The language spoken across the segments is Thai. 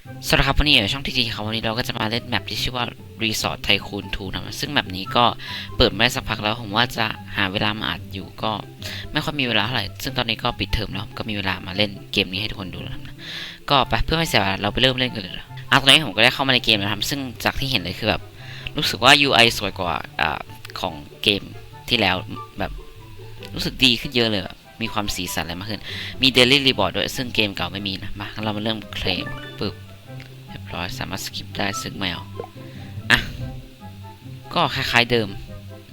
สวัสดีครับวันนี้อยู่ช่องทีทีครับวันนี้เราก็จะมาเล่นแมปที่ชื่อว่า Resort Tycoon 2นะครับซึ่งแมปนี้ก็เปิดมาได้สักพักแล้วผมว่าจะหาเวลามาอัดอยู่ก็ไม่ค่อยมีเวลาเท่าไหร่ซึ่งตอนนี้ก็ปิดเทอมแล้วก็มีเวลามาเล่นเกมนี้ให้ทุกคนดูแล้วนะก็ไปเพื่อไม่เสียเวลาเราไปเริ่มเล่นกันเลยอะตอนนี้ผมก็ได้เข้ามาในเกมแล้วครับซึ่งจากที่เห็นเลยคือแบบรู้สึกว่า UI สวยกว่าอของเกมที่แล้วแบบรู้สึกดีขึ้นเยอะเลยแบบมีความสีสันอะไรมากขึ้นมี Daily Reward ด้วยซึ่งเกมเก่าไม่มีนะมาเรามาเริ่มเคลมปึ๊บ ร้อยสามารถสกิปได้ซึ่งไม่เอาอะ ก็คล้ายๆเดิม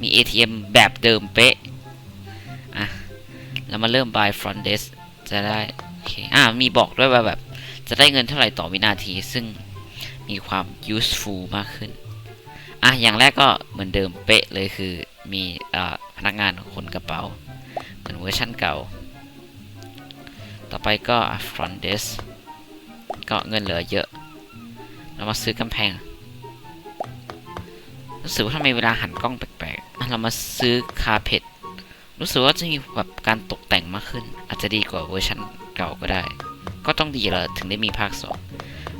มี ATM แบบเดิมเป๊ะ อะ เรามาเริ่ม by front desk จะได้ โอเค อะ มีบอกด้วยว่าแบบ จะได้เงินเท่าไหร่ต่อวินาที ซึ่งมีความ useful มากขึ้น อะ อย่างแรกก็เหมือนเดิมเป๊ะเลยคือมีอพนักงานคนกระเป๋า เหมือนเวอร์ชันเก่า ต่อไปก็ front desk ก็เงินเหลือเยอะ เรามาซื้อกำแพงรู้สึกว่าทำไมเวลาหันกล้องแปลกๆ เรามาซื้อคาเพดรู้สึกว่าจะมีแบบการตกแต่งมากขึ้น อาจจะดีกว่าเวอร์ชันเก่าก็ได้ ก็ต้องดีแล้วถึงได้มีภาคสอง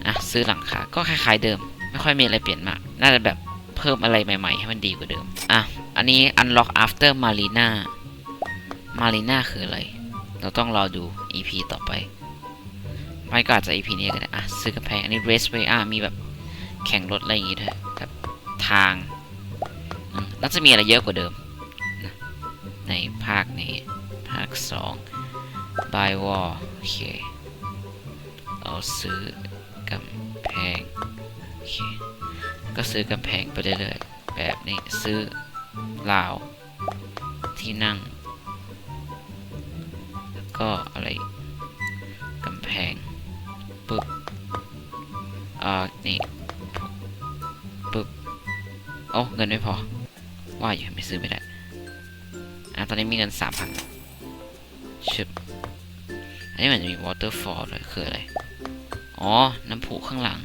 อะซื้อหลังคา ก็คล้ายๆเดิม ไม่ค่อยมีอะไรเปลี่ยนมาก น่าจะแบบเพิ่มอะไรใหม่ ๆ ให้มันดีกว่าเดิม อะ อันนี้ unlock after marina marina คืออะไร เราต้องรอดู EP ต่อไป ไม่ก็อาจจะ EP นี้ก็ได้อะซื้อกระแพงอันนี้ raceway อะมีแบบแข่งรถอะไรอย่างงี้ด้วยแบบทางอืมแล้วจะมีอะไรเยอะกว่าเดิมนะในภาคนี้ ภาค2 by wall โอเคเราซื้อกำแพงโอเคก็ซื้อกำแพงไปเรื่อยๆแบบนี้ซื้อราวที่นั่ง แล้วก็อะไรกกำแพง ปึ๊บอ่านี่ปึ๊บโอ้เงินไม่พอ ว่าอยู่ไม่ซื้อไม่ได้อะตอนนี้มีเงินสามพันชึบอันนี้เหมือนจะมี waterfall เลยคืออะไร อ๋อ น้ำพุข้างหลัง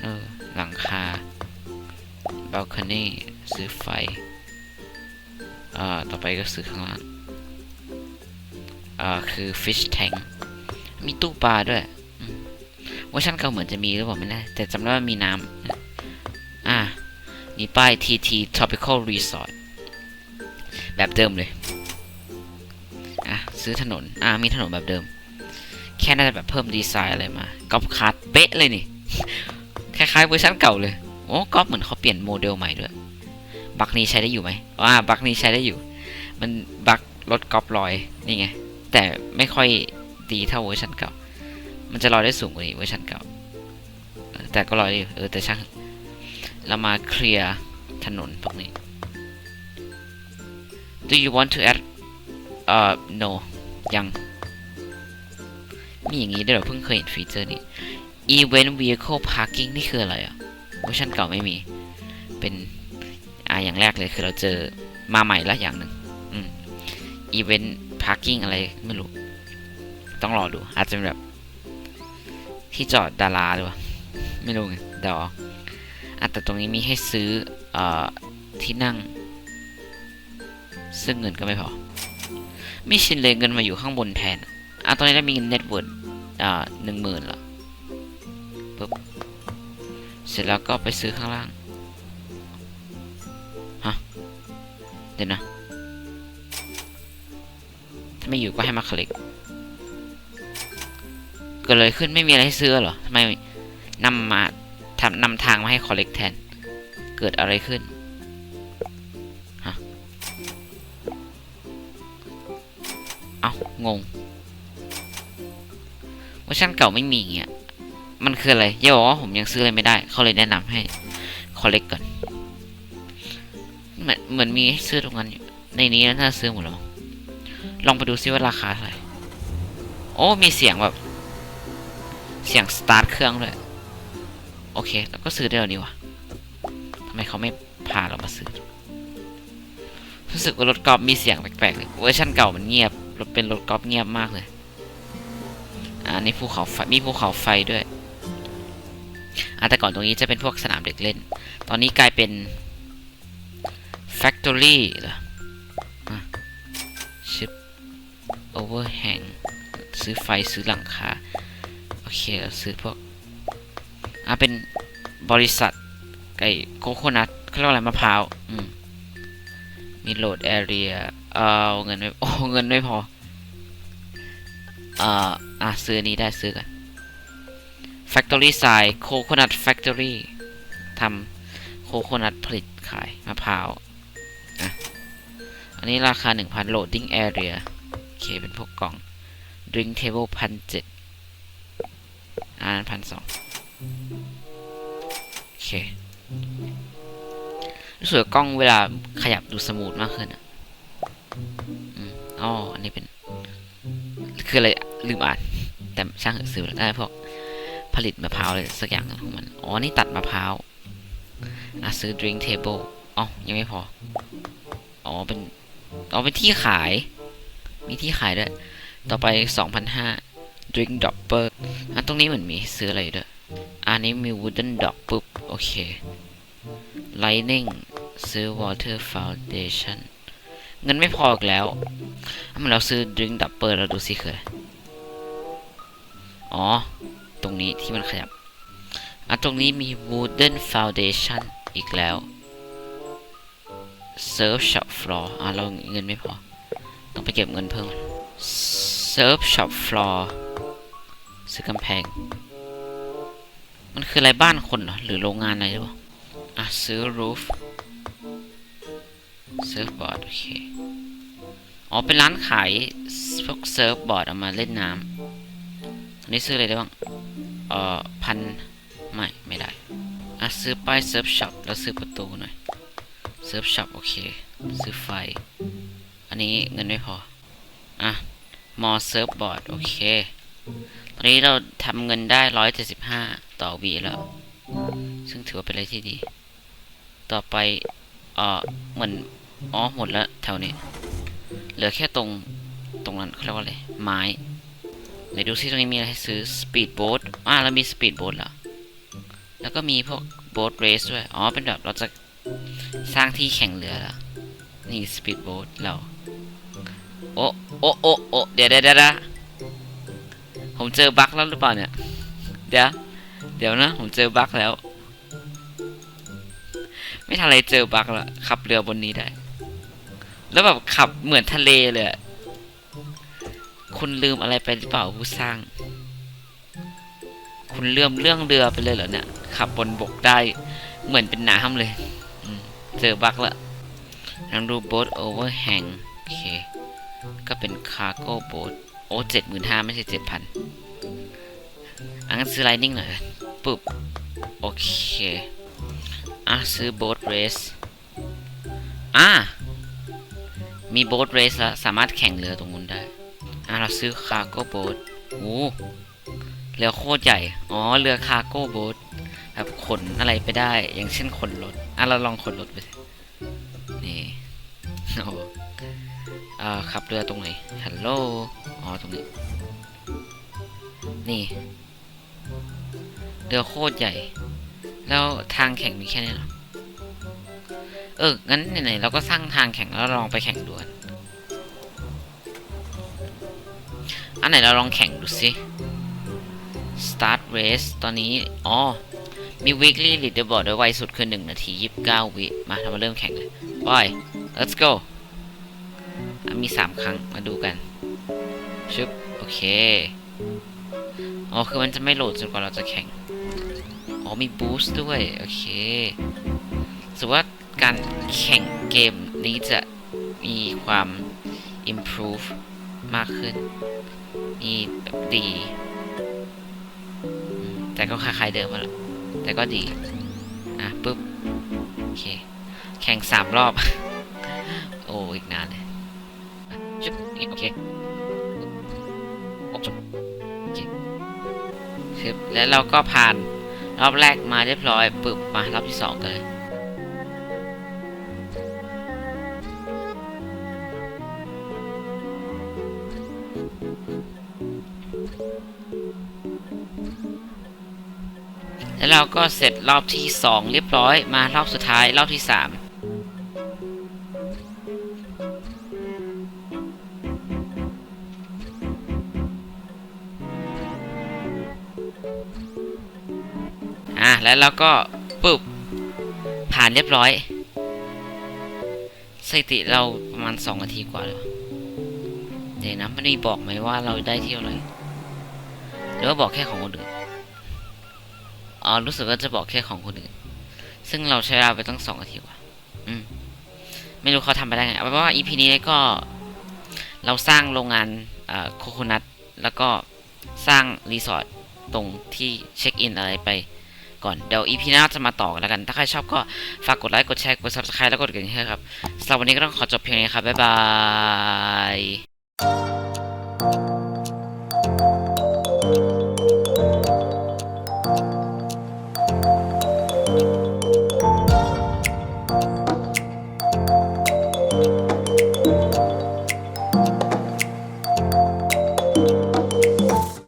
เออ หลังคา balcony ซื้อไฟ อ่า ต่อไปก็ซื้อข้างล่าง อ่า คือ fish tank มีตู้ปลาด้วยเวอร์ชันเก่าเหมือนจะมีหรือเปล่าไม่แน่แต่จำได้ว่ามีน้ำอ่ามีป้าย TT Tropical Resort แบบเดิมเลย อะ ซื้อถนน อ่ามีถนนแบบเดิม แค่น่าจะแบบเพิ่มดีไซน์อะไรมาก๊อปคัดเป๊ะเลยนี่ คล้ายๆเวอร์ชันเก่าเลย โอ้ก๊อปเหมือนเขาเปลี่ยนโมเดลใหม่ด้วย บักนี้ใช้ได้อยู่ไหมอ่าบักนี้ใช้ได้อยู่ มันบักรถก๊อปลอย นี่ไง แต่ไม่ค่อย ดีเท่าเวอร์ชันเก่า มันจะลอยได้สูงกว่านี้เวอร์ชันเก่า แต่ก็ลอยได้เออแต่ช่าง เรามาเคลียร์ถนนตรงนี้ Do you want to add เอ่อ no ยัง มีอย่างนี้ด้วยเหรอเพิ่งเคยเห็นฟีเจอร์นี้ Event Vehicle Parking นี่คืออะไรอะเวอร์ชันเก่าไม่มี เป็นอ่าอย่างแรกเลยคือเราเจอมาใหม่ละอย่างหนึ่งอืม Event Parking อะไรไม่รู้ ต้องรอดู อาจจะเป็นแบบที่จอดดาราหรือเปล่าไม่รู้ไงเดาเอาอะตรงนี้มีให้ซื้อเอ่อที่นั่ง ซึ่งเงินก็ไม่พอ ไม่ชินเลยเงินมาอยู่ข้างบนแทนอะตอนนี้ได้มีเงินเน็ตเวิร์ดอ่าหนึ่งหมื่นละปุ๊บเสร็จแล้วก็ไปซื้อข้างล่างฮะเดี๋ยวนะถ้าไม่อยู่ก็ให้มาคลิก เกิดอะไรขึ้นไม่มีอะไรให้ซื้อหรอทำไมนำมาทำนำทางมาให้ collect แทน เกิดอะไรขึ้นฮะเอ้างงเวอร์ชันเก่าไม่มีเงี้ยมันคืออะไรอย่าบอกว่าผมยังซื้ออะไรไม่ได้ เขาเลยแนะนำให้ collect ก่อนเหมือนเหมือนมีให้ซื้อตรงนั้นในนี้น่าจะซื้อหมดแล้วลองไปดูซิว่าราคาเท่าไหร่โอ้มีเสียงแบบ เสียงสตาร์ทเครื่องด้วยโอเคแล้วก็ซื้อได้แล้วนี่วะทำไมเขาไม่พาเรามาซื้อ รู้สึกว่ารถกอล์ฟมีเสียงแปลกๆเลยเวอร์ชันเก่ามันเงียบรถเป็นรถกอล์ฟเงียบมากเลยอ่านี่ภูเขาไฟมีภูเขาไฟด้วยอ่าแต่ก่อนตรงนี้จะเป็นพวกสนามเด็กเล่น ตอนนี้กลายเป็น Factory เหรอชิป Overhang ซื้อไฟซื้อหลังคา อเคซื้อพวกอะเป็นบริษัทไก่โคโคนัทเขาเรียกอะไรมะพร้าวอืมมีโหลดแอเรียเอาเงินไม่โอ้เงินไม่พออ่าอะซื้อนี้ได้ซื้อกัน Factory Sign Coconut Factory ทำโคโคนัทผลิตขายมะพร้าวอันนี้ราคา 1,000 Loading Area โอเค เป็นพวกกล่อง Drink Table 1,700 ล้นพันสองโอเครู้สึกกล้องเวลาขยับดูสมูทมากขึ้นอะอ๋ออันนี้เป็น คืออะไรลืมอ่าน แต่ช่างสื่อได้พวกผลิตมะพร้าวเลยสักอย่างของมัน อ๋อ นี่ตัดมะพร้าวอะซื้อ drink table อ๋อ ยังไม่พอ อ๋อ เป็น อ๋อ เป็นที่ขาย มีที่ขายด้วย ต่อไปสองพันห้า drink dropper อันตรงนี้เหมือนมีซื้ออะไรด้วย อันนี้มี wooden dog ปุ๊บ โอเค lightning ซื้อ water foundation เงินไม่พออีกแล้วถ้ามันเราซื้อ drink dropper เราดูสิคืออ๋อ ตรงนี้ที่มันขยับอะตรงนี้มี wooden foundation อีกแล้ว serve shop floor อะเราเงินไม่พอ ต้องไปเก็บเงินเพิ่ม serve shop floor ซื้อกำแพง มันคืออะไรบ้านคนเหรอ หรือโรงงานอะไรหรือเปล่าอะ ซื้อ roof surfboard โอเค อ๋อ เป็นร้านขายพวก surfboard เอามาเล่นน้ำอันนี้ซื้ออะไรได้บ้าง เอ่อ พัน ไม่ ไม่ได้ อะ ซื้อป้าย surf shop แล้วซื้อประตูหน่อย surf shop โอเค ซื้อไฟ อันนี้เงินไม่พอ อะ มอเซิร์ฟบอร์ด โอเค ตอนนี้เราทำเงินได้ร้อยเจ็ดสิบห้าต่อวีแล้ว ซึ่งถือว่าเป็นอะไรที่ดี ต่อไปเออเหมือนอ๋อหมดแล้วแถวนี้ เหลือแค่ตรงตรงนั้นเขาเรียกว่าอะไรไม้ไหนดูซิตรงนี้มีอะไรให้ซื้อสปีดโบ๊ทอ่าแล้วมีสปีดโบ๊ทแล้วแล้วก็มีพวกโบ๊ทเรสด้วย อ๋อ เป็นแบบเราจะสร้างที่แข่งเรือแล้วนี่สปีดโบ๊ทเรา โอ้โอ้โอ้โอ้เดี๋ยวเดี๋ยวเดี๋ยวนะ ผมเจอบั๊กแล้วหรือเปล่าเนี่ย เดี๋ยว เดี๋ยวนะ ผมเจอบั๊กแล้ว ไม่ทันอะไรเจอบั๊กแล้วขับเรือบนนี้ได้ แล้วแบบขับเหมือนทะเลเลยคุณลืมอะไรไปหรือเปล่าผู้สร้าง คุณเลื่อมเรื่องเรือไปเลยเหรอเนี่ย ขับบนบกได้ เหมือนเป็นน้ำเลย เจอบั๊กล้วลองดูโบ๊ทโอเวอร์แฮงโอเค ก็เป็นคาร์โก้โบ๊ท อ้เจ็ดหมื่นห้าไม่ใช่เจ็ดพันอังั้นซื้อไลนิ่งหน่อยปุ๊บ โอเค อะ ซื้อโบ๊ทเรส อะ มีโบ๊ทเรสแล้ว สามารถแข่งเรือตรงนู้นได้ อะ เราซื้อคาร์โก้โบ๊ทโอ้เรือโคตรใหญ่ อ๋อ เรือคาร์โก้โบ๊ทแบบขนอะไรไปได้ อย่างเช่นขนรถ อะ เราลองขนรถไป นี่ โอ้อ่าขับเรือตรงไหน ฮัลโหล อ๋อตรงนี้ นี่ เรือโคตรใหญ่ แล้วทางแข่งมีแค่นี้หรอ เออ งั้นไหนๆเราก็สร้างทางแข่งแล้วลองไปแข่งดูกันอันไหนเราลองแข่งดูสิ start race ตอนนี้ อ๋อ มี weekly leaderboard ด้วยไวสุดคือ 1 นาที 29 วิ มาทำมาเริ่มแข่งเลยไป let's go มีสามครั้งมาดูกัน ชึบโอเค อ๋อ คือมันจะไม่โหลดจนกว่าเราจะแข่ง อ๋อ มีบูสต์ด้วย โอเคถือว่าการแข่งเกมนี้จะมีความ improve มากขึ้น มีแบบดี แต่ก็คล้ายๆเดิมมาแล้วแต่ก็ดี อะปุ๊บ โอเค แข่งสามรอบ โอ้ อีกนานเลยชึบโอเค คโอเคชึบแล้วเราก็ผ่านรอบแรกมาเรียบร้อยปึบมารอบที่สองกันเลยแล้วเราก็เสร็จรอบที่สองเรียบร้อยมารอบสุดท้ายรอบที่สาม อะแล้วเราก็ปุ๊บผ่านเรียบร้อยสถิติเราประมาณสองนาทีกว่าเลยเดี๋ยวนะไม่ได้บอกไหมว่าเราได้เที่ยวอะไรหรือว่าบอกแค่ของคนอื่นอ๋อรู้สึกว่าจะบอกแค่ของคนอื่น ซึ่งเราใช้เวลาไปตั้งสองนาทีกว่า อืม ไม่รู้เขาทำไปได้ไงเอาเป็นว่า EP นี้ก็ เราสร้างโรงงานโคโคนัทแล้วก็สร้างรีสอร์ทตรงที่เช็คอินอะไรไป ก่อนเดี๋ยวอีพีหน้าจะมาต่อกันแล้วกัน ถ้าใครชอบก็ฝากกดไลค์กดแชร์กด subscribe แล้วกดกระดิ่งให้ครับสำหรับวันนี้ก็ต้องขอจบเพียงนี้ครับบ๊ายบาย